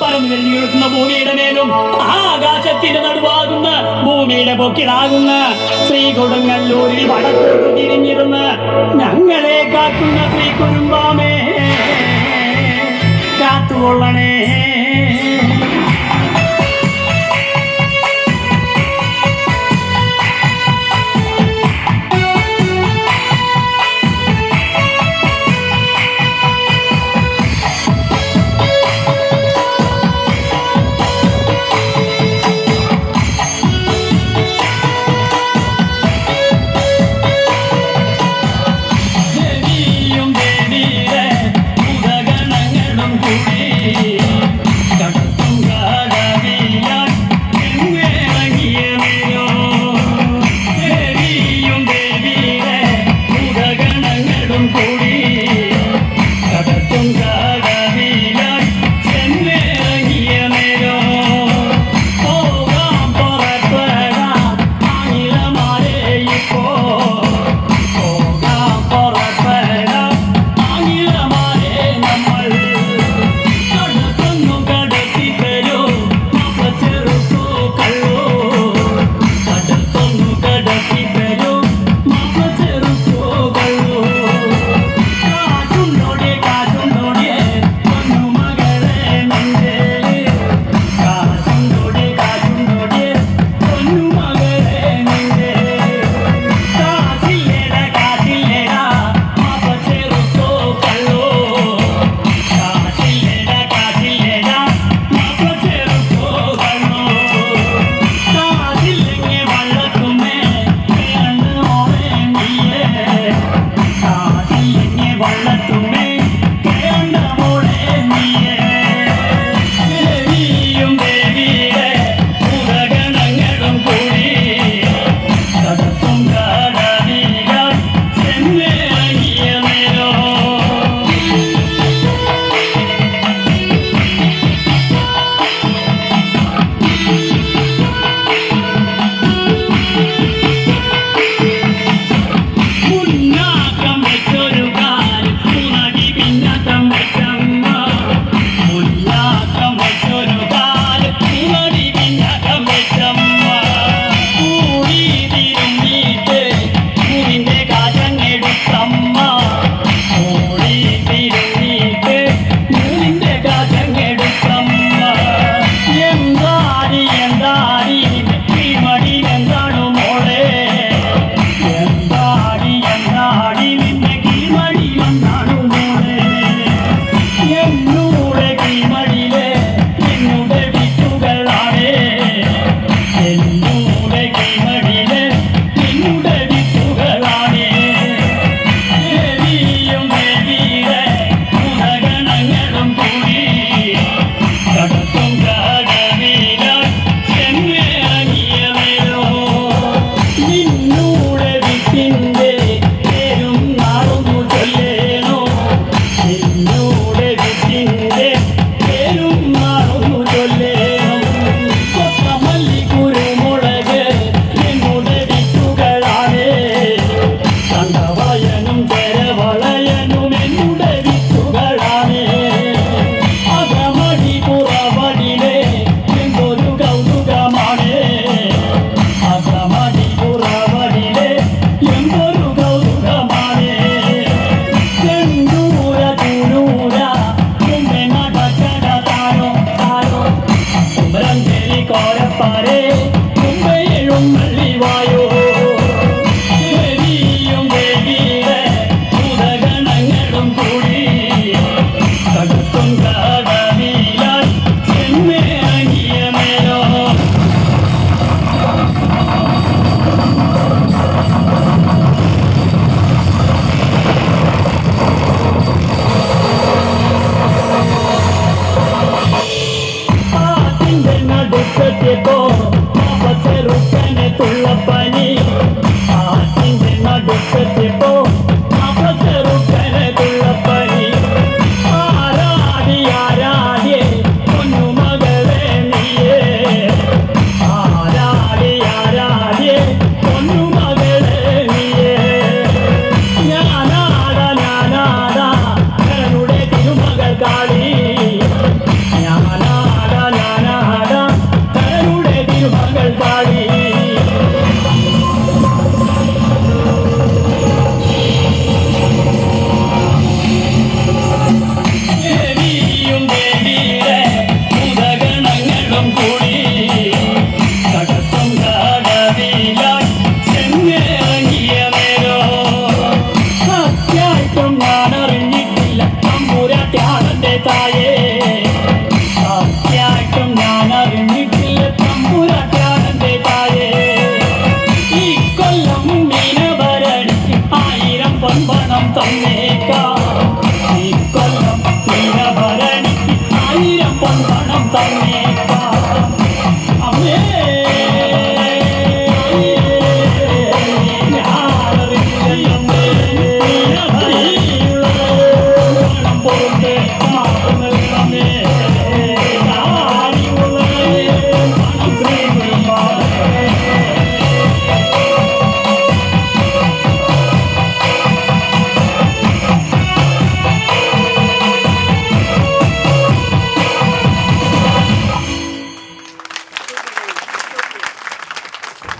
പറന്നുവെള്ളിയൊഴുക്കുന്ന ഭൂമിയുടെ മേലും ആകാശത്തിന്റെ നടുവാകുന്ന ഭൂമിയുടെ പൊക്കിലാകുന്ന ശ്രീ കൊടുങ്ങല്ലൂരിൽ വടക്കോട്ട് തിരിഞ്ഞിരുന്ന് ഞങ്ങളെ കാക്കുന്ന ശ്രീ കൊടുങ്ങ வந்தனம் தன்னே